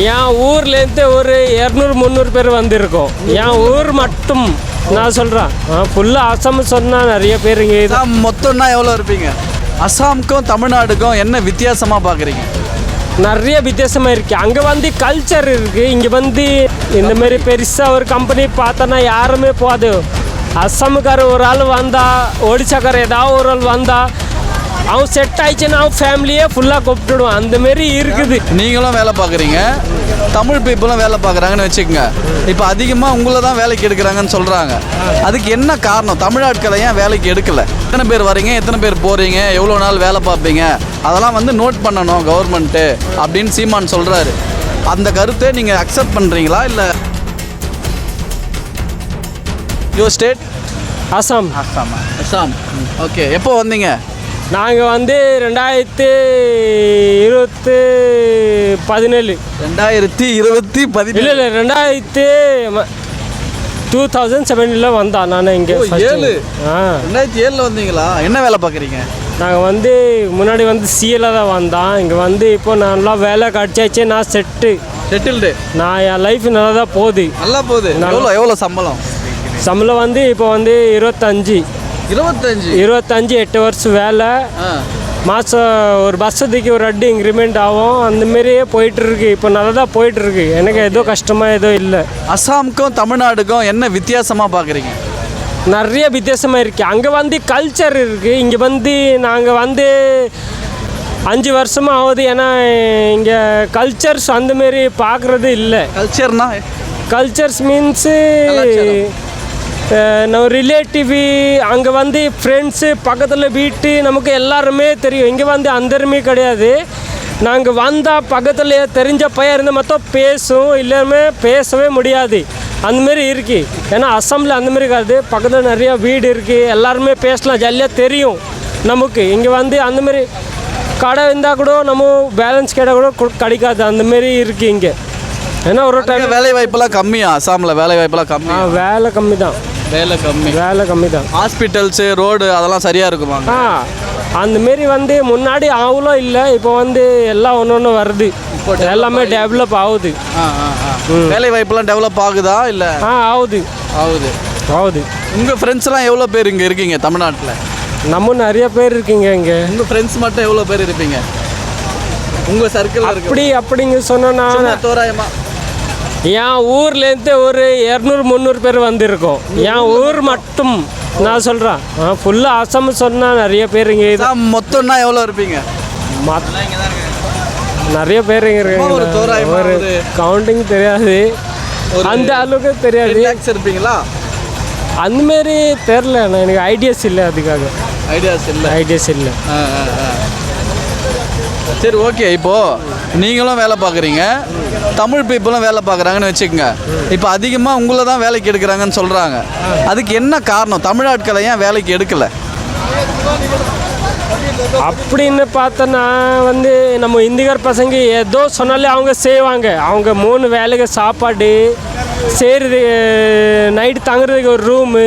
என் ஊர்லேருந்து ஒரு இரநூறு முந்நூறு பேர் வந்திருக்கோம். என் ஊர் மட்டும் நான் சொல்கிறேன் ஃபுல்லாக அசாம் சொன்னால் நிறைய பேர் இங்கே இது அசாம் மொத்தம்னா எவ்வளோ இருப்பீங்க? அசாமுக்கும் தமிழ்நாடுக்கும் என்ன வித்தியாசமாக பார்க்குறீங்க நிறைய வித்தியாசமாக இருக்குது அங்கே வந்து கல்ச்சர் இருக்குது இங்கே வந்து இந்த மாதிரி பெருசாக ஒரு கம்பெனி பார்த்தோன்னா யாருமே போகாது. அஸ்ஸாமுக்கார ஒரு ஆள் வந்தா ஒடிசாக்கார ஏதாவது ஒரு ஆள் வந்தா அவன் செட் ஆயிடுச்சுன்னா அவன் ஃபேமிலியே ஃபுல்லாக கூப்பிட்டுடுவான். அந்த மாரி இருக்குது. நீங்களும் வேலை பார்க்குறீங்க. தமிழ் பீப்புளும் வேலை பார்க்குறாங்கன்னு வச்சுக்கோங்க. இப்போ அதிகமாக உங்களை தான் வேலைக்கு எடுக்கிறாங்கன்னு சொல்கிறாங்க அதுக்கு என்ன காரணம்? தமிழ் ஏன் வேலைக்கு எடுக்கல? எத்தனை பேர் வரீங்க? எத்தனை பேர் போகிறீங்க எவ்வளோ நாள் வேலை பார்ப்பீங்க? அதெல்லாம் வந்து நோட் பண்ணணும் கவர்மெண்ட்டு அப்படின்னு சீமான் சொல்கிறாரு அந்த கருத்தை நீங்கள் அக்செப்ட் பண்ணுறீங்களா இல்லை யோ ஸ்டேட் அசாம். அஸ்ஸாமா அஸ்ஸாம் ஓகே. எப்போ வந்தீங்க? நாங்கள் வந்து ரெண்டாயிரத்து இருபத்து பதினேழு. ரெண்டாயிரத்தி இருபத்தி இல்லை பதினேழு. இல்லை ரெண்டாயிரத்து டூ தௌசண்ட் செவனில் வந்தான் நான் இங்கே ஏழு. ஆ. ரெண்டாயிரத்தி ஏழில் வந்தீங்களா? என்ன வேலை பார்க்குறீங்க? நாங்கள் வந்து முன்னாடி வந்து சிஎல தான் வந்தான் இங்கே வந்து இப்போ நல்லா வேலை கிடச்சாச்சு. நான் செட்டு செட்டில்டு நான் என் லைஃப் நல்லா தான் போகுது. நல்லா போகுது. எவ்வளோ எவ்வளோ சம்பளம்? சம்பளம் வந்து இப்போ வந்து இருபத்தஞ்சி. இருபத்தஞ்சு. இருபத்தஞ்சி எட்டு வருஷம் வேலை. மாதம் ஒரு வருஷத்துக்கு ஒரு அடி இன்க்ரிமெண்ட் ஆகும். அந்த மாரியே போயிட்டுருக்கு. இப்போ நல்லா தான் போயிட்டுருக்கு. எனக்கு எதுவும் கஷ்டமாக எதுவும் இல்லை. அசாமுக்கும் தமிழ்நாடுக்கும் என்ன வித்தியாசமாக பார்க்குறீங்க நிறைய வித்தியாசமாக இருக்குது அங்கே வந்து கல்ச்சர் இருக்குது இங்கே வந்து நாங்கள் வந்து அஞ்சு வருஷமாக ஆகுது. ஏன்னா இங்கே கல்ச்சர்ஸ் அந்தமாரி பார்க்குறது இல்லை. கல்ச்சர்னா கல்ச்சர்ஸ் மீன்ஸு. நம்ம ரிலேட்டிவ் அங்கே வந்து ஃப்ரெண்ட்ஸு பக்கத்தில் வீட்டு நமக்கு எல்லாருமே தெரியும். இங்கே வந்து அந்தருமே கிடையாது. நாங்கள் வந்தால் பக்கத்தில் தெரிஞ்ச பையன் இருந்து மொத்தம் பேசும் இல்லாம பேசவே முடியாது. அந்தமாரி இருக்கு. ஏன்னா அஸ்ஸாமில் அந்தமாரி இருக்காது. பக்கத்தில் நிறைய வீடு இருக்குது எல்லாருமே பேசலாம். ஜாலியாக தெரியும் நமக்கு. இங்கே வந்து அந்தமாரி கடை இருந்தால் கூட நம்ம பேலன்ஸ் கடை கூட கிடைக்காது. அந்தமாரி இருக்குது இங்கே. ஏன்னா ஒரு டைம் வேலை வாய்ப்பெல்லாம் கம்மியா? அசாமில் வேலை வாய்ப்பெல்லாம் கம்மி வேலை கம்மி தான் வேலை கம்மி. வேலை கம்மி தான் ஹாஸ்பிட்டல்ஸு ரோடு அதெல்லாம் சரியாக இருக்குமா ஆ அந்தமாரி வந்து முன்னாடி அவ்வளோ இல்லை இப்போ வந்து எல்லாம் ஒன்று ஒன்று வருது. எல்லாமே டெவலப் ஆகுது. வேலை வாய்ப்பெல்லாம் டெவலப் ஆகுதா இல்லை? ஆ ஆகுது. ஆகுது. ஆகுது. உங்கள் ஃப்ரெண்ட்ஸ்லாம் எவ்வளோ பேர் இங்கே இருக்கீங்க தமிழ்நாட்டில்? நம்ம நிறைய பேர் இருக்கீங்க இங்கே. உங்கள் ஃப்ரெண்ட்ஸ் மட்டும் எவ்வளோ பேர் இருப்பீங்க? உங்கள் சர்க்கிள் அப்படி அப்படிங்க சொன்னா சும்மா தோராயமா. என் ஊர்லேருந்து ஒரு இரநூறு முந்நூறு பேர் வந்திருக்கோம். என் ஊர் மட்டும் நான் சொல்கிறேன் ஃபுல்லாக அசாம் சொன்னால் நிறைய பேர் இங்கே இது அசாம் மொத்தம்னா எவ்வளோ இருப்பீங்க? நிறைய பேர் இங்கே இருக்காங்க. ஒரு கவுண்டிங் தெரியாது. அந்த அளவுக்கு தெரியாது. இருப்பீங்களா? அந்தமாரி தெரில. நான் எனக்கு ஐடியாஸ் இல்லை அதுக்காக. ஐடியாஸ் இல்லை. ஐடியாஸ் இல்லை. சரி ஓகே இப்போ நீங்களும் வேலை பார்க்குறீங்க. தமிழ் பீப்புளும் வேலை பார்க்குறாங்கன்னு வச்சுக்கோங்க. இப்போ அதிகமாக உங்களை தான் வேலைக்கு எடுக்கிறாங்கன்னு சொல்கிறாங்க அதுக்கு என்ன காரணம்? தமிழ் ஆட்களை ஏன் வேலைக்கு எடுக்கலை? அப்படின்னு பார்த்தோன்னா வந்து நம்ம இந்திக்கார் பசங்க ஏதோ சொன்னாலே அவங்க செய்வாங்க. அவங்க மூணு வேலைக்கு சாப்பாடு செய்கிறது நைட்டு தங்குறதுக்கு ஒரு ரூமு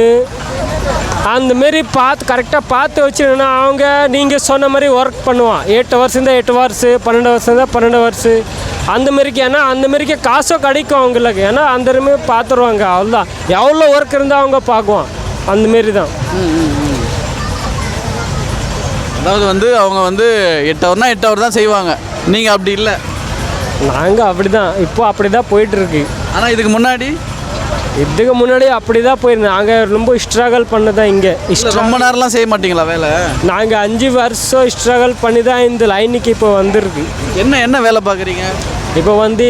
அந்த மாரி பார்த்து கரெக்டாக பார்த்து வச்சுருந்தா அவங்க நீங்கள் சொன்ன மாதிரி ஒர்க் பண்ணுவான். எட்டு வருஷம் தான் எட்டு வருஷம் பன்னெண்டு வருஷம் தான் பன்னெண்டு வருஷம். அந்த மாரிக்கு ஏன்னா அந்த மாரிக்கு காசும் கிடைக்கும் அவங்களுக்கு. ஏன்னா அந்த மாதிரி பார்த்துருவாங்க அவ்வளோதான் எவ்வளோ ஒர்க் இருந்தால் அவங்க பார்க்குவான் அந்த மாரி தான் அதாவது வந்து அவங்க வந்து எட்டு ஹவர்னா எட்டு ஹவர் தான் செய்வாங்க. நீங்கள் அப்படி இல்லை. நாங்கள் அப்படி தான் இப்போ அப்படி தான் போயிட்டுருக்கு ஆனால் இதுக்கு முன்னாடி இதுக்கு முன்னாடி அப்படி தான் போயிருந்தோம் நாங்கள் ரொம்ப ஸ்ட்ரகிள் பண்ணதான் இங்கே. ரொம்ப நேரம்லாம் செய்ய மாட்டீங்களா வேலை? நாங்கள் அஞ்சு வருஷம் ஸ்ட்ரகிள் பண்ணி தான் இந்த லைனுக்கு இப்போ வந்திருக்கு. என்ன என்ன வேலை பார்க்குறீங்க? இப்போ வந்து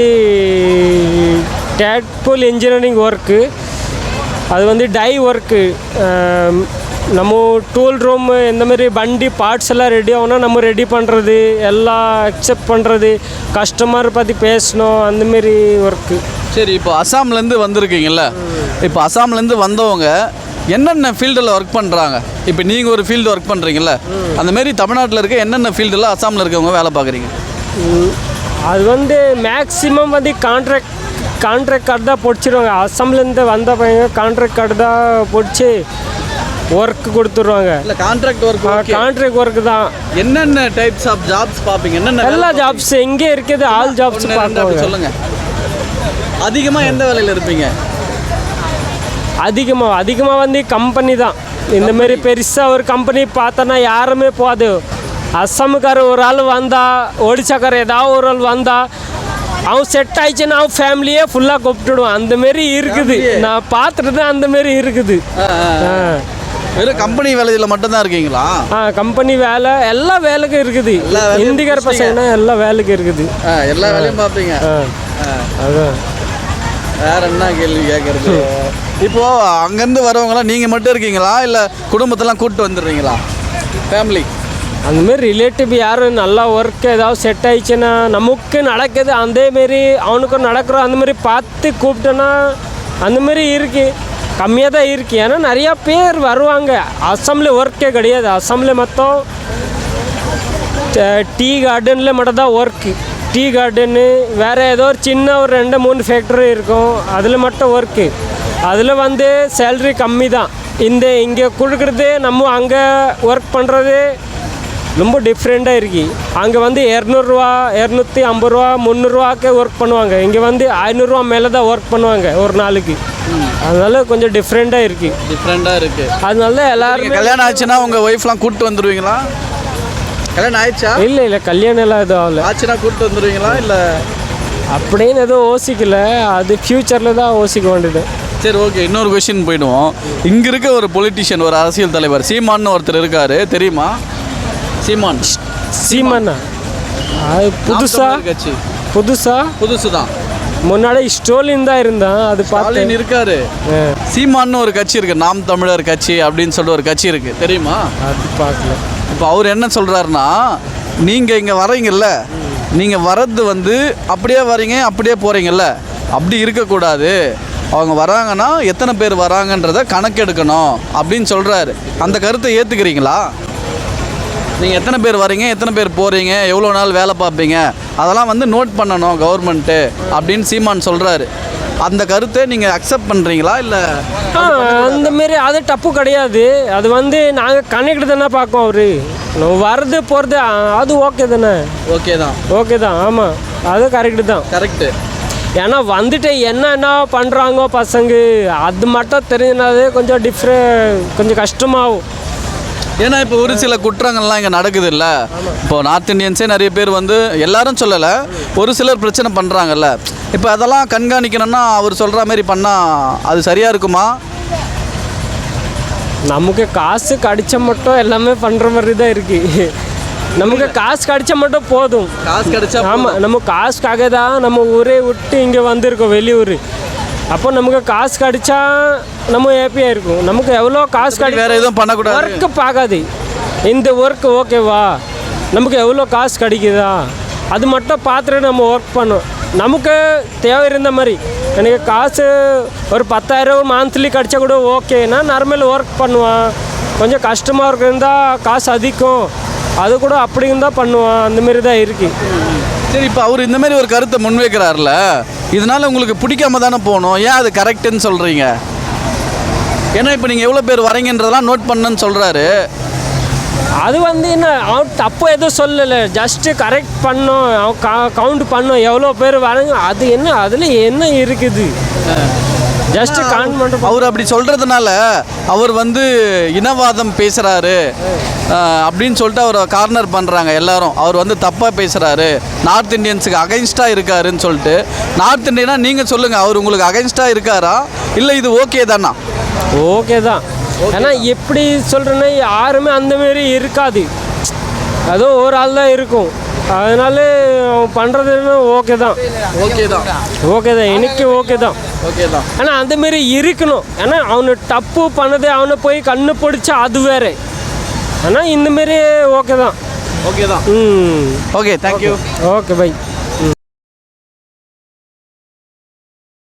டேட்புல் இன்ஜினியரிங் ஒர்க்கு அது வந்து டை ஒர்க்கு நம்ம டூல் ரூம் இந்த மாதிரி வண்டி பார்ட்ஸ் எல்லாம் ரெடி ஆகுனா நம்ம ரெடி பண்ணுறது எல்லாம் அக்செப்ட் பண்ணுறது கஸ்டமர் பற்றி பேசணும் அந்தமாரி ஒர்க்கு சரி இப்போ அசாம்லேருந்து வந்திருக்கீங்கல்ல? இப்போ அசாம்லேருந்து வந்தவங்க என்னென்ன ஃபீல்டில் ஒர்க் பண்ணுறாங்க இப்போ நீங்கள் ஒரு ஃபீல்டு ஒர்க் பண்ணுறீங்கல்ல அந்த மாதிரி தமிழ்நாட்டில் இருக்க என்னென்ன ஃபீல்டில் அசாமில் இருக்கவங்க வேலை பார்க்குறீங்க? அது வந்து மேக்ஸிமம் வந்து கான்ட்ராக்ட் கான்ட்ராக்ட் கார்டு தான் பிடிச்சிருவாங்க. அசாம்லேருந்து வந்த பையங்க கான்ட்ராக்ட் கார்டு தான் பிடிச்சி ஒர்க் கொடுத்துருவாங்க. இல்லை கான்ட்ராக்ட் ஒர்க் கான்ட்ராக்ட் ஒர்க் தான். என்னென்ன டைப்ஸ் ஆஃப் ஜாப்ஸ் பார்ப்பீங்க? என்னென்ன எல்லா ஜாப்ஸ் எங்கே இருக்குது ஆல் ஜாப்ஸ் ஒண்ணு, ரெண்டு அப்படி பார்க்குவாங்க சொல்லுங்க அதிகமாக எந்த வேலையில் இருப்பீங்க? அதிகமாக அதிகமாக வந்து கம்பெனி தான். இந்த மாதிரி பெருசாக ஒரு கம்பெனி பார்த்தோன்னா யாருமே போகாது. அஸ்ஸாமுக்கார ஒரு ஆள் வந்தா ஒடிசாக்கார ஏதாவது ஒரு ஆள் வந்தா அவன் செட் ஆயிடுச்சுன்னா அவன் ஃபேமிலியே ஃபுல்லாக கூப்பிட்டுடுவான். அந்த மாரி இருக்குது. நான் பார்த்துட்டு அந்த மாரி இருக்குது. வெறும் கம்பெனி வேலையில் மட்டும்தான் இருக்கீங்களா? ஆ கம்பெனி வேலை எல்லா வேலைக்கும் இருக்குது. இந்திக்கார பசங்கன்னா எல்லா வேலைக்கும் இருக்குது. எல்லா வேலையும் பார்ப்பீங்க. அதான். வேற என்ன கேள்வி கேட்கறது இப்போ அங்கேருந்து வரவங்களாம் நீங்கள் மட்டும் இருக்கீங்களா? இல்லை குடும்பத்தெல்லாம் கூப்பிட்டு வந்துடுறீங்களா? ஃபேமிலி அந்த மாதிரி ரிலேட்டிவ் யாரும் நல்லா ஒர்க் ஏதாவது செட் ஆயிடுச்சுன்னா நமக்கு நடக்குது. அதேமாரி அவனுக்கும் நடக்கிறோம். அந்த மாதிரி பார்த்து கூப்பிட்டோன்னா அந்த மாதிரி இருக்கு. கம்மியாக தான் இருக்கு. ஏன்னா நிறையா பேர் வருவாங்க. அஸ்ஸாமில் ஒர்க்கே கிடையாது. அஸ்ஸாமில் மொத்தம் டீ கார்டனில் மட்டும் தான் ஒர்க்கு டீ கார்டனு வேறு ஏதோ ஒரு சின்ன ஒரு ரெண்டு மூணு ஃபேக்ட்ரி இருக்கும். அதில் மட்டும் ஒர்க்கு அதில் வந்து சேல்ரி கம்மி தான் இந்த இங்கே கொடுக்குறது நம்ம அங்கே ஒர்க் பண்ணுறது ரொம்ப டிஃப்ரெண்ட்டாக இருக்கு. அங்கே வந்து இரநூறுவா இரநூத்தி ஐம்பது ரூபா முந்நூறுரூவாக்கே ஒர்க் பண்ணுவாங்க. இங்கே வந்து ஐநூறுரூவா மேலே தான் ஒர்க் பண்ணுவாங்க ஒரு நாளைக்கு. அதனால கொஞ்சம் டிஃப்ரெண்ட்டாக இருக்கு. டிஃப்ரெண்ட்டாக இருக்குது அதனால எல்லாருமே கல்யாணம் ஆச்சுன்னா உங்கள் ஒய்ஃப்லாம் கூப்பிட்டு வந்துடுவீங்களா கல்யாணம் ஆயிடுச்சா? இல்லை இல்லை கல்யாணம் எல்லாம் எதுவும் ஆகல. ஆச்சுன்னா கூப்பிட்டு வந்துடுவீங்களா இல்லை? அப்படின்னு எதுவும் யோசிக்கல. அது ஃப்யூச்சரில் தான் யோசிக்க வேண்டியது. சரி ஓகே இன்னொரு கொஷின் போயிடுவோம். இங்கே இருக்க ஒரு பொலிட்டிஷியன் ஒரு அரசியல் தலைவர் சீமான்னு ஒருத்தர் இருக்காரு. தெரியுமா? சீமான். அது நாம் புதுசா? கட்சி. புதுசா? புதுசு தான். முன்னாடி ஸ்டோலின் தான் இருந்தான். அது ஸ்டாலின் பார்த்தேன் இருக்காரு சீமான்னு ஒரு கட்சி இருக்கு. நாம் தமிழர் கட்சி அப்படின்னு சொல்லிட்டு ஒரு கட்சி இருக்கு. தெரியுமா? அது பார்க்கல. இப்போ அவர் என்ன சொல்கிறாருன்னா நீங்கள் இங்கே வரீங்கல்ல நீங்கள் வரது வந்து அப்படியே வரீங்க அப்படியே போகிறீங்கல்ல அப்படி இருக்கக்கூடாது. அவங்க வராங்கன்னா எத்தனை பேர் வராங்கன்றத கணக்கெடுக்கணும் அப்படின்னு சொல்கிறாரு அந்த கருத்தை ஏற்றுக்கிறீங்களா நீங்கள் எத்தனை பேர் வரீங்க எத்தனை பேர் போகிறீங்க எவ்வளோ நாள் வேலை பார்ப்பீங்க அதெல்லாம் வந்து நோட் பண்ணணும் கவர்மெண்ட்டு அப்படின்னு சீமான் சொல்கிறாரு அந்த கருத்தை நீங்கள் அக்செப்ட் பண்ணுறீங்களா இல்லை அந்த மாரி அது தப்பு கிடையாது. அது வந்து நாங்கள் கனெக்ட் தானே பார்க்கோம் அவரு. வர்றது போகிறது அது ஓகே தானே. ஓகே தான். ஓகே தான் ஆமாம் அது கரெக்டு தான். கரெக்டு ஏன்னா வந்துட்டு என்னென்ன பண்ணுறாங்க பசங்க அது மட்டும் தெரிஞ்சினாலே கொஞ்சம் டிஃப்ரெண்ட் கொஞ்சம் கஷ்டமாகும். ஏன்னா இப்போ ஒரு சில குற்றங்கள்லாம் இங்கே நடக்குது இல்லை இப்போ நார்த் இந்தியன்ஸே நிறைய பேர் வந்து எல்லாரும் சொல்லலை. ஒரு சிலர் பிரச்சனை பண்ணுறாங்கல்ல இப்போ அதெல்லாம் கண்காணிக்கணும்னா அவர் சொல்கிற மாதிரி பண்ணால் அது சரியாக இருக்குமா? நமக்கு காசு கடிச்ச மட்டும் எல்லாமே பண்ணுற மாதிரி தான் இருக்கு. நமக்கு காசு கடிச்ச மட்டும் போதும். காசு கிடைச்சா ஆமாம் நம்ம காசுக்காக தான் நம்ம ஊரே விட்டு இங்கே வந்திருக்கோம் வெளியூர். அப்போ நமக்கு காசு கடிச்சா நம்ம ஹாப்பியாக இருக்கும் நமக்கு எவ்வளோ காசு கடி வேற எதுவும் பண்ணக்கூடாது. ஒர்க்கு பார்க்காது இந்த ஒர்க் ஓகேவா நமக்கு எவ்வளோ காசு கிடைக்குதா? அது மட்டும் பார்த்துட்டு நம்ம ஒர்க் பண்ணோம் நமக்கு தேவை இருந்த மாதிரி. எனக்கு காசு ஒரு பத்தாயிரம் மந்த்லி கிடச்சா கூட ஓகேனா நார்மல் ஒர்க் பண்ணுவான். கொஞ்சம் கஷ்டமாக இருந்தா காசு அதிகம். அது கூட அப்படி இருந்தால் பண்ணுவான். அந்த மாதிரி தான் இருக்குது சரி இப்போ அவர் இந்த மாதிரி ஒரு கருத்தை முன்வைக்கிறார்ல. இதனால உங்களுக்கு பிடிக்காம தானே போகணும். ஏன் அது கரெக்டுன்னு சொல்கிறீங்க ஏன்னா இப்போ நீங்கள் எவ்வளோ பேர் வரீங்கன்றதெல்லாம் நோட் பண்ணுன்னு சொல்கிறாரு அது வந்து என்ன அவன் தப்பு எதுவும் சொல்லலை. ஜஸ்ட்டு கரெக்ட் பண்ணோம். அவன் கவுண்ட் பண்ணோம். எவ்வளோ பேர் வராங்க அது என்ன அதில் என்ன இருக்குது? கவுண்ட் பண்ணுறோம் அவர் அப்படி சொல்கிறதுனால அவர் வந்து இனவாதம் பேசுகிறாரு அப்படின்னு சொல்லிட்டு அவரை கார்னர் பண்ணுறாங்க எல்லாரும். அவர் வந்து தப்பாக பேசுகிறாரு நார்த் இந்தியன்ஸுக்கு அகைன்ஸ்டாக இருக்காருன்னு சொல்லிட்டு. நார்த் இந்தியனா நீங்கள் சொல்லுங்கள் அவர் உங்களுக்கு அகைன்ஸ்டாக இருக்காரா? இல்லை இது ஓகே தானா? ஓகே தான். ஏன்னா எப்படி சொல்கிறேன்னா யாருமே அந்த மாதிரி இருக்காது. அதோ ஒரு ஆள் தான் இருக்கும். அதனால அவன் பண்ணுறதுன்னு ஓகே தான். ஓகே தான். ஓகே தான். எனக்கு ஓகே தான். ஓகே தான். ஆனால் அந்த மாதிரி இருக்கணும். ஏன்னா அவனு தப்பு பண்ணது அவனை போய் கண்ணு பிடிச்சா அது வேறு. ஆனால் இந்த மாரி ஓகே தான். ஓகே தான். ம். Okay thank you okay bye